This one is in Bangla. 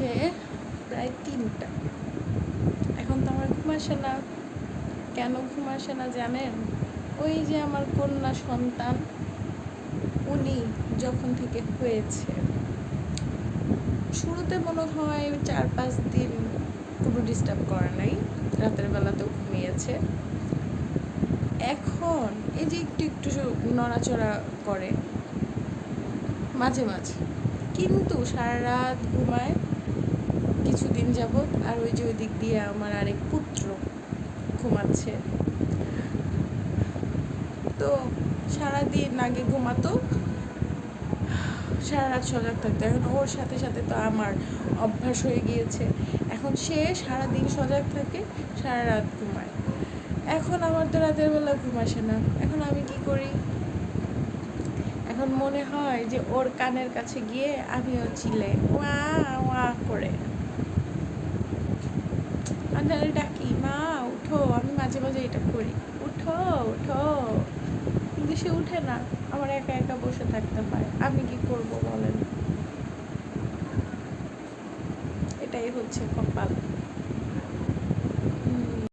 বাজছে প্রায় তিনটা। এখন তো আমার ঘুম আসে না। কেন ঘুম আসে না জানেন? ওই যে আমার কন্যা সন্তান, উনি যখন থেকে হয়েছে, শুরুতে মনে হয় চার পাঁচ দিন কোনো ডিস্টার্ব করে নাই, রাতের বেলাতেও ঘুমিয়েছে। এখন এই যে একটু একটু নড়াচড়া করে, মাঝে মাঝে। কিন্তু সারা রাত ঘুমায় কিছুদিন যাবৎ, আর ওই যে ওই দিক দিয়ে আমার আরেক পুত্র ঘুমাচ্ছে। তো সারাদিন আগে ঘুমাতো সারা রাত সজাগ থাকতো। এখন ওর সাথে সাথে তো আমার অভ্যাস হয়ে গিয়েছে। এখন সে সারাদিন সজাগ থাকে সারা রাত ঘুমায়। এখন আমার তো রাতের বেলা ঘুম আসে না। এখন আমি কি করি? এখন মনে হয় যে ওর কানের কাছে গিয়ে আমিও চিলে ওয়া ওয়া করে। আমি ডাকি মা উঠো আমি মাঝে মাঝে এটা করি। উঠো উঠো কিন্তু সে উঠে না, আমার একা একা বসে থাকতে হয়। আমি কি করব বলেন? এটাই হচ্ছে কপাল।